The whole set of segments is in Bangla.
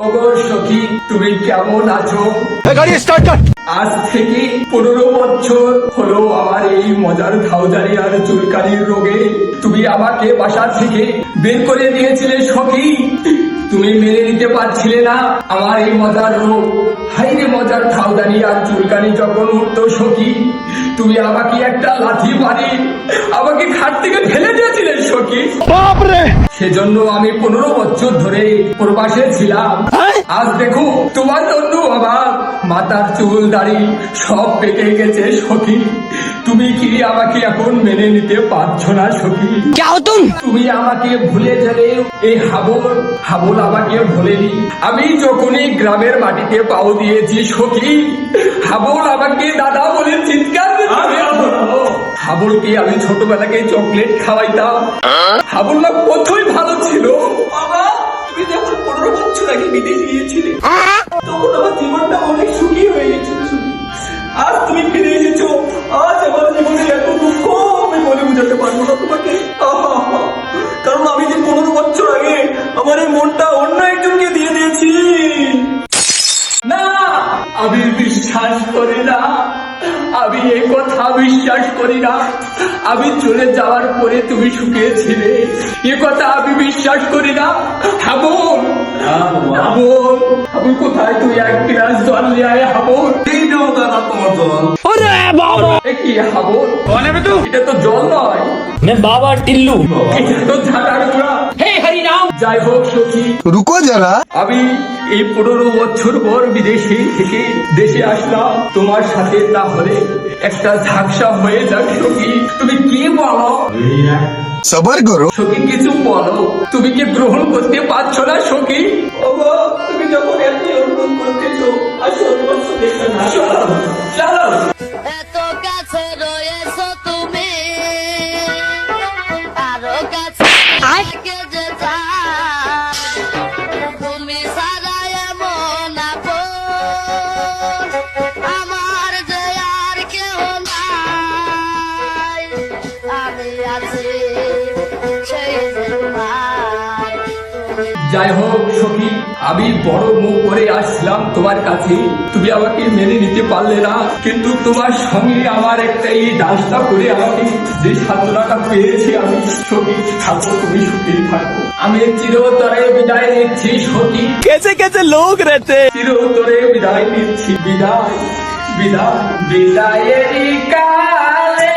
সখী তুমি কেমন আছো? আজ থেকে পনেরো বছর হলো আমার এই মজার ধাউজারি আর চুলকানির রোগে। তুমি আমাকে বাসা থেকে বের করে দিয়েছিলে সখী। তুমি মেনে নিতে পারছিলে না আমার এই মজার রোগ। আর আর চুলকানি যখন উঠতো সখী তুমি আমাকে একটা মারি আমাকে খাট থেকে ফেলে দিয়েছিলে সখী। বাপরে! সেজন্য আমি পনেরো বছর ধরে প্রবাসে ছিলাম। আজ দেখো তোমার জন্য আমার মাতার চুল দাড়ি সব পেকে গেছে সখী। তুমি কি আমাকে এখন মেনে নিতে পারছ না সখী? তুমি! আমাকে ভুলে গেলে এই হাবল হাবল আমাকে ভুলেনি। আমি যখনই গ্রামের মাটিতে পাও দিয়েছি সখী হাবল আমাকে দাদা বলে চিৎকার। হাবলকে আমি ছোটবেলাকে চকলেট খাওয়াইতাম। হাবল না কতই ভালো ছিল। বাবা তুমি যখন পনেরো বছর আগে বিদেশ গিয়েছিলে আমি বিশ্বাস করি না। আমি এ কথা বিশ্বাস করি না। আমি চলে যাওয়ার পরে তুমি শুকিয়েছিলে। এ কথা আমি বিশ্বাস করি না। হাবুন হাবুন হাবুন কোথায় তুই এক গ্লাস জল নিয়ে আয় হাবুন এই নাও দাদা তোমার জল। ওরে বাবা! কি হাবুন বলে তো? এটা তো জল নয়। মে বাবা টিল্লু। এটা তো ঝাড়ার গুড়া। হে হরি নাম যাই হোক সখী। রুকো যারা। আমি এই পনেরো বছর পর বিদেশে থেকে দেশে আসলাম। তোমার সাথে তাহলে একটা ঝাপসা হয়ে যাক সখী। তুমি কি বলো? সবার করো সখী কিছু বলো। তুমি কি গ্রহণ করতে পারছ না সখী? তুমি কাছে যাই হোক সখী আমি বড় মুখ করে আসলাম তোমার কাছে। তুমি আমাকে মেনে নিতে পারলে না কিন্তু তোমার সঙ্গে আমার একটা এই দাসটা করে আমাকে যে সাধনাটা পেয়েছি আমি সখী থাকো তুমি সুখী থাকো। আমি চিরতরে বিদায় নিচ্ছি সখী। কেছে কেছে লোক রেতে। চিরতরে বিদায় নিচ্ছি বিদায় বিদায় বিদায় কালে।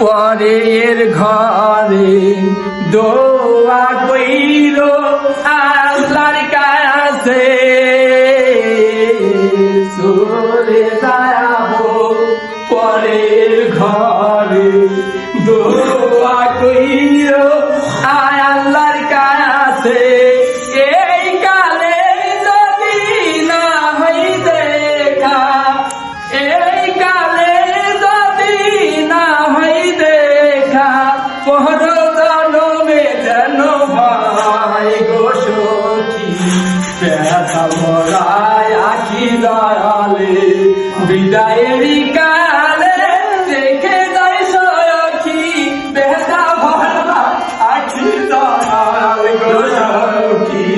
পরের ঘরে দোয়া কইল আল্লাহর কাছে। চলে যাব পরের ঘরে দোয়া কইল আল্লাহর কাছে। মরায় আখি দয়ালে কালে দেখে যাই সখী ব্যথা ভরা আখি দয়াল গো সখী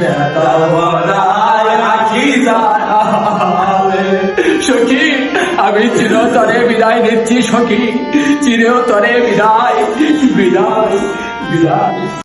ব্যথা ভরায় আখি দয়ালে সখী, আমি চিরতরে বিদায় নিচ্ছি, সখী। চিরতরে বিদায় বিদায় বিদায়।